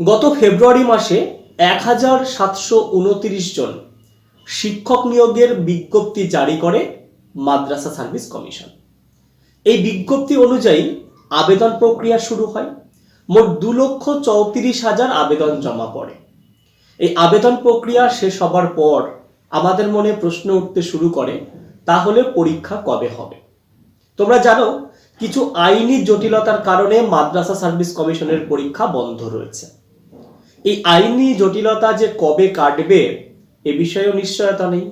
গত ফেব্রুয়ারি মাসে এক হাজার সাতশো উনত্রিশ জন শিক্ষক নিয়োগের বিজ্ঞপ্তি জারি করে মাদ্রাসা সার্ভিস কমিশন। এই বিজ্ঞপ্তি অনুযায়ী আবেদন প্রক্রিয়া শুরু হয়। মোট দু লক্ষ চৌত্রিশ হাজার আবেদন জমা পড়ে। এই আবেদন প্রক্রিয়া শেষ হবার পর আমাদের মনে প্রশ্ন উঠতে শুরু করে, তাহলে পরীক্ষা কবে হবে? তোমরা জানো, কিছু আইনি জটিলতার কারণে মাদ্রাসা সার্ভিস কমিশনের পরীক্ষা বন্ধ রয়েছে। এই আইনি জটিলতা যে কবে কাটবে, এ বিষয়েও নিশ্চয়তা নেই।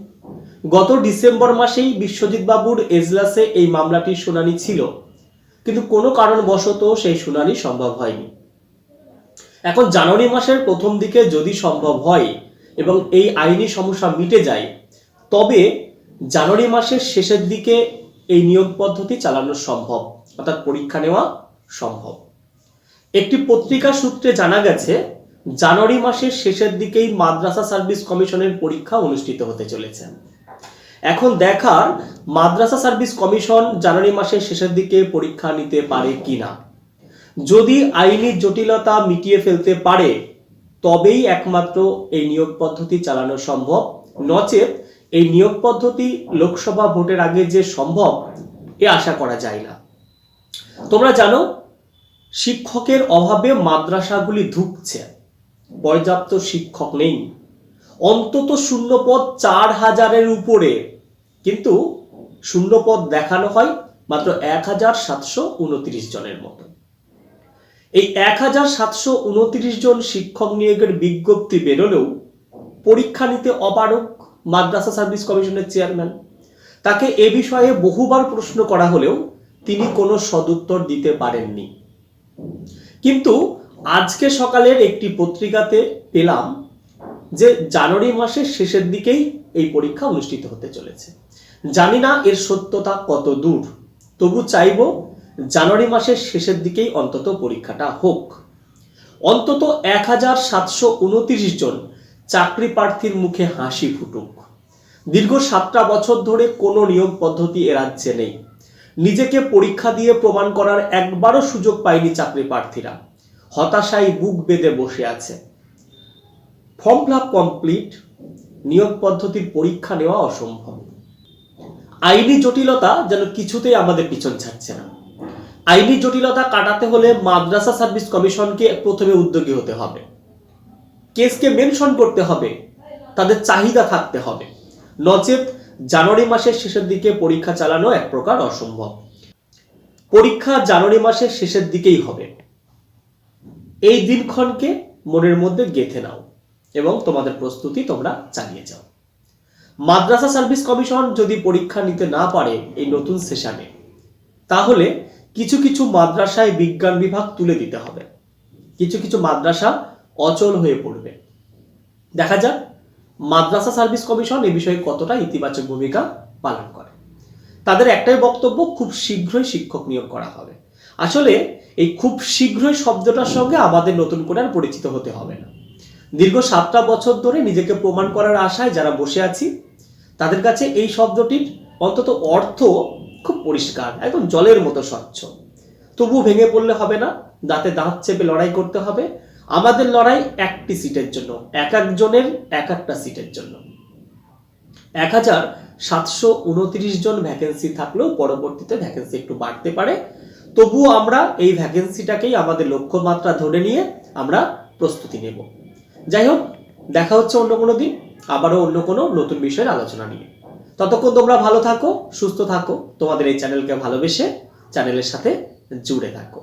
গত ডিসেম্বর মাসেই বিশ্বজিৎ বাবুর এজলাসে এই মামলাটির শুনানি ছিল। কিন্তু কোনো কারণবশত সেই শুনানি সম্ভব হয়নি। এখন জানুয়ারি মাসের প্রথম দিকে যদি সম্ভব হয় এবং এই আইনি সমস্যা মিটে যায়, তবে জানুয়ারি মাসের শেষের দিকে এই নিয়োগ পদ্ধতি চালানো সম্ভব, অর্থাৎ পরীক্ষা নেওয়া সম্ভব। একটি পত্রিকা সূত্রে জানা গেছে জানুয়ারি মাসের শেষের দিকেই মাদ্রাসা সার্ভিস কমিশনের পরীক্ষা অনুষ্ঠিত হতে চলেছে। এখন দেখার মাদ্রাসা সার্ভিস কমিশন জানুয়ারি মাসের শেষের দিকে পরীক্ষা নিতে পারে কিনা। যদি আইনি জটিলতা মিটিয়ে ফেলতে পারে, তবেই একমাত্র এই নিয়োগ পদ্ধতি চালানো সম্ভব। নচেত এই নিয়োগ পদ্ধতি লোকসভা ভোটের আগে যে সম্ভব, এ আশা করা যায় না। তোমরা জানো, শিক্ষকের অভাবে মাদ্রাসাগুলি ধুঁকছে। পর্যাপ্ত শিক্ষক নেই। অন্তত শূন্যপদ চার হাজারের উপরে। কিন্তু শূন্যপদ দেখানো হয় মাত্র এক হাজার সাতশো উনত্রিশ জনের মতো। এই এক হাজার সাতশো উনত্রিশ জন শিক্ষক নিয়োগের বিজ্ঞপ্তি বেরোলেও পরীক্ষা নিতে অপারক মাদ্রাসা সার্ভিস কমিশনের চেয়ারম্যান। তাকে এ বিষয়ে বহুবার প্রশ্ন করা হলেও তিনি কোনো সদুত্তর দিতে পারেননি। কিন্তু আজকে সকালের একটি পত্রিকাতে পেলাম যে জানুয়ারি মাসের শেষের দিকেই এই পরীক্ষা অনুষ্ঠিত হতে চলেছে। জানি না এর সত্যতা কত দূর, তবু চাইব জানুয়ারি মাসের শেষের দিকেই অন্তত পরীক্ষাটা হোক। অন্তত এক হাজার সাতশো উনত্রিশ জন চাকরি প্রার্থীর মুখে হাসি ফুটুক। দীর্ঘ সাতটা বছর ধরে কোনো নিয়োগ পদ্ধতি এ রাজ্যে নেই। নিজেকে পরীক্ষা দিয়ে প্রমাণ করার একবারও সুযোগ পায়নি চাকরি প্রার্থীরা। হতাশায় বুক বেঁধে বসে আছে। ফর্ম ফিল কমপ্লিট, নিয়োগ পদ্ধতির পরীক্ষা নেওয়া অসম্ভব। আইনি জটিলতা যেন কিছুতেই আমাদের পিছন ছাড়ছে না। আইনি জটিলতা কাটাতে হলে মাদ্রাসা সার্ভিস কমিশনকে প্রথমে উদ্যোগী হতে হবে। কেসকে মেনশন করতে হবে, তাদের চাহিদা থাকতে হবে। নচেত জানুয়ারি মাসের শেষের দিকে পরীক্ষা চালানো এক প্রকার অসম্ভব। পরীক্ষা জানুয়ারি মাসের শেষের দিকেই হবে। এই দিনক্ষণকে মনের মধ্যে গেঁথে নাও এবং তোমাদের প্রস্তুতি তোমরা চালিয়ে যাও। মাদ্রাসা সার্ভিস কমিশন যদি পরীক্ষা নিতে না পারে এই নতুন সেশনে, তাহলে কিছু কিছু মাদ্রাসায় বিজ্ঞান বিভাগ তুলে দিতে হবে। কিছু কিছু মাদ্রাসা অচল হয়ে পড়বে। দেখা যাক মাদ্রাসা সার্ভিস কমিশন এ বিষয়ে কতটা ইতিবাচক ভূমিকা পালন করে। তাদের একটাই বক্তব্য, খুব শীঘ্রই শিক্ষক নিয়োগ করা হবে। আসলে এই খুব শীঘ্রই শব্দটার সঙ্গে আমাদের নতুন করে আর পরিচিত হতে হবে না। দীর্ঘ সাতটা বছর ধরে নিজেকে প্রমাণ করার আশায় যারা বসে আছি, তাদের কাছে এই শব্দটির অন্তত অর্থ খুব পরিষ্কার, একদম জলের মতো স্বচ্ছ। তবু ভেঙে পড়লে হবে না, দাঁতে দাঁত চেপে লড়াই করতে হবে। আমাদের লড়াই একটি সিটের জন্য, এক একজনের এক একটা সিটের জন্য। এক হাজার সাতশো উনত্রিশ জন ভ্যাকেন্সি থাকলেও পরবর্তীতে ভ্যাকেন্সি একটু বাড়তে পারে। তবুও আমরা এই ভ্যাকেন্সিটাকেই আমাদের লক্ষ্যমাত্রা ধরে নিয়ে আমরা প্রস্তুতি নেব। যাই হোক, দেখা হচ্ছে অন্য কোনো দিন, আবারও অন্য কোনো নতুন বিষয়ের আলোচনা নিয়ে। ততক্ষণ তোমরা ভালো থাকো, সুস্থ থাকো, তোমাদের এই চ্যানেলকে ভালোবেসে চ্যানেলের সাথে জুড়ে থাকো।